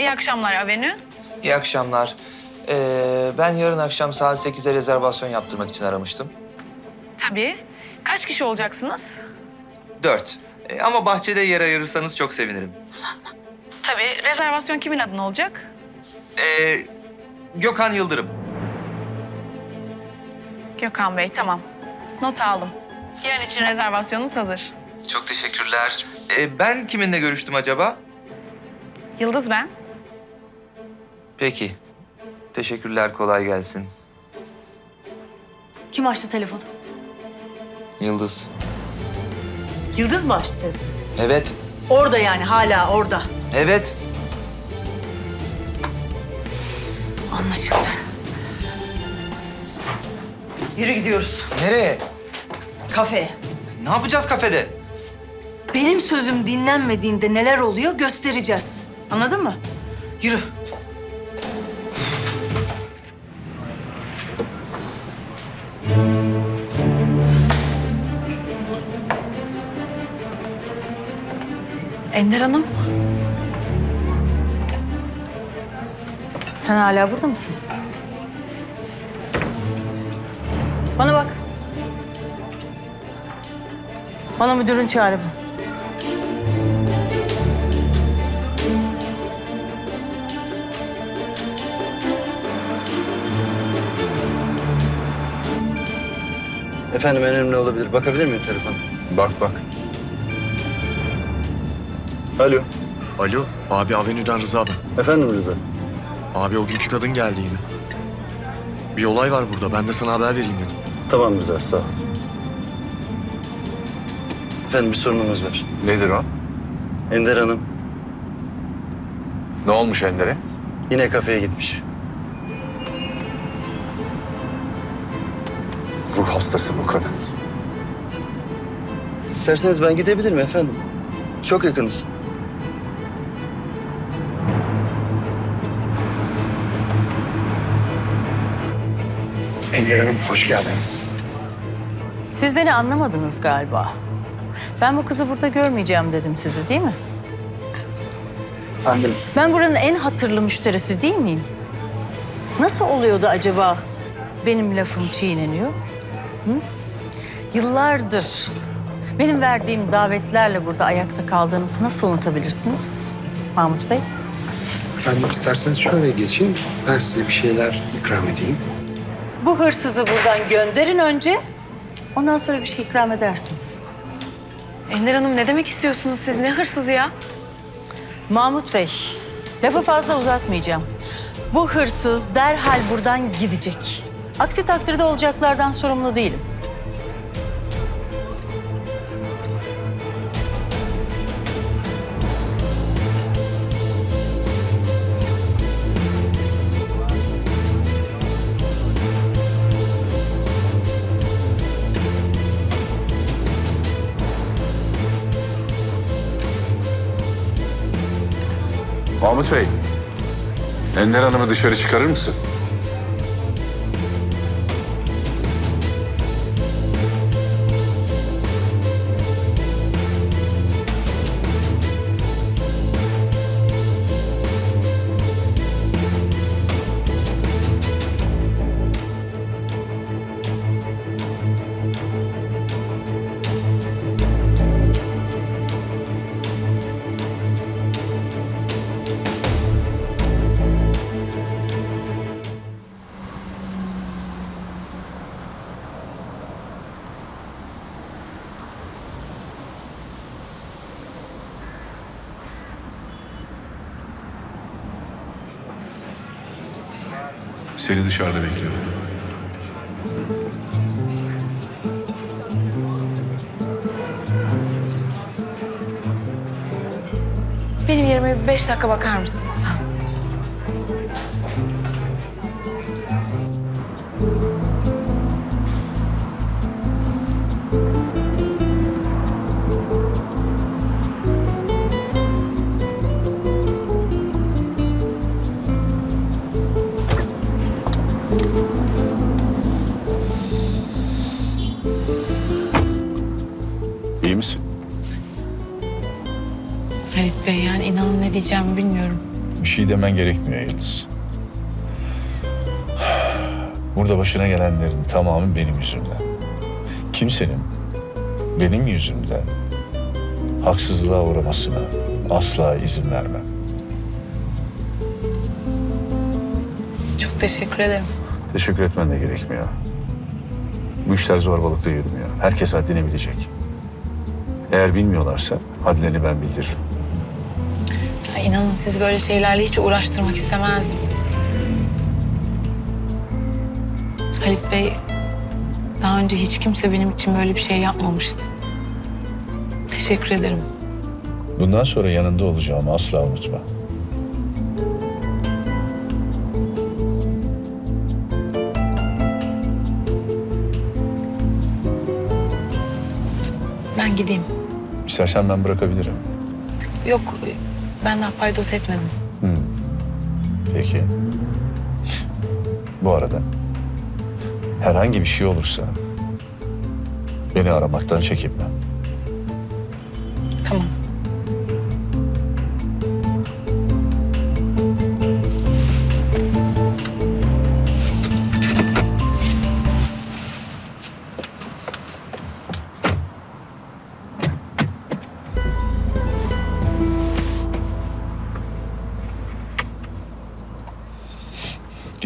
İyi akşamlar Avenü. İyi akşamlar. Ee, ben yarın akşam saat 8'e rezervasyon yaptırmak için aramıştım. Tabii. Kaç kişi olacaksınız? Dört. Ee, ama bahçede yer ayırırsanız çok sevinirim. Tabii. Rezervasyon kimin adına olacak? Ee, Gökhan Yıldırım. Gökhan Bey, tamam. Not aldım. Yarın için rezervasyonunuz hazır. Çok teşekkürler. Ee, ben kiminle görüştüm acaba? Yıldız ben. Peki. Teşekkürler, kolay gelsin. Kim açtı telefonu? Yıldız. Yıldız mı açtı telefonu? Evet, Orada yani hala orada. evet. Anlaşıldı. Yürü gidiyoruz. Nereye? Kafeye. Ne yapacağız kafede? Benim sözüm dinlenmediğinde neler oluyor göstereceğiz. Anladın mı? Yürü. Ender Hanım. Sen hala burada mısın? Bana bak. Bana müdürün çağrı bu. Efendim en önemli olabilir. Bakabilir miyim telefona? Bak bak. Alo. Alo, abi Avenü'den Rıza ben. Efendim Rıza. Abi o günkü kadın geldi yine. Bir olay var burada, ben de sana haber vereyim dedim. Tamam Rıza sağ ol. Efendim bir sorunumuz var. Nedir o? Ender Hanım Ne olmuş Ender'e? yine kafeye gitmiş. Ruh hastası bu kadın. İsterseniz ben gidebilirim efendim. Çok yakınız. Hanım hoş geldiniz. Siz beni anlamadınız galiba. Ben bu kızı burada görmeyeceğim dedim size değil mi? Efendim. Ben buranın en hatırlı müşterisi değil miyim? Nasıl oluyordu acaba benim lafım çiğneniyor? Hı? Yıllardır benim verdiğim davetlerle burada ayakta kaldığınızı nasıl unutabilirsiniz Mahmut Bey? Efendim isterseniz şöyle geçin. Ben size bir şeyler ikram edeyim. Bu hırsızı buradan gönderin önce. Ondan sonra bir şey ikram edersiniz. Ender Hanım ne demek istiyorsunuz siz? Ne hırsızı ya? Mahmut Bey, lafı fazla uzatmayacağım. Bu hırsız derhal buradan gidecek. Aksi takdirde olacaklardan sorumlu değilim. Mahmut Bey, Ender Hanım'ı dışarı çıkarır mısın? Seni dışarıda bekliyorum. Benim yerime bir beş dakika bakar mısın sen? Halit Bey yani inanın ne diyeceğimi bilmiyorum. Bir şey demen gerekmiyor Yıldız. Burada başına gelenlerin tamamı benim yüzümden. Kimsenin benim yüzümden haksızlığa uğramasına asla izin vermem. Çok teşekkür ederim. Teşekkür etmen de gerekmiyor. Bu işler zorbalıkla yürümüyor. Herkes haddini bilecek. Eğer bilmiyorlarsa hadlerini ben bildiririm. Ya inanın sizi böyle şeylerle hiç uğraştırmak istemezdim. Halit Bey, daha önce hiç kimse benim için böyle bir şey yapmamıştı. Teşekkür ederim. Bundan sonra yanında olacağımı asla unutma. Ben gideyim. İstersen ben bırakabilirim. Yok, ben daha paydos etmedim. Hmm. Peki. Bu arada herhangi bir şey olursa beni aramaktan çekinme.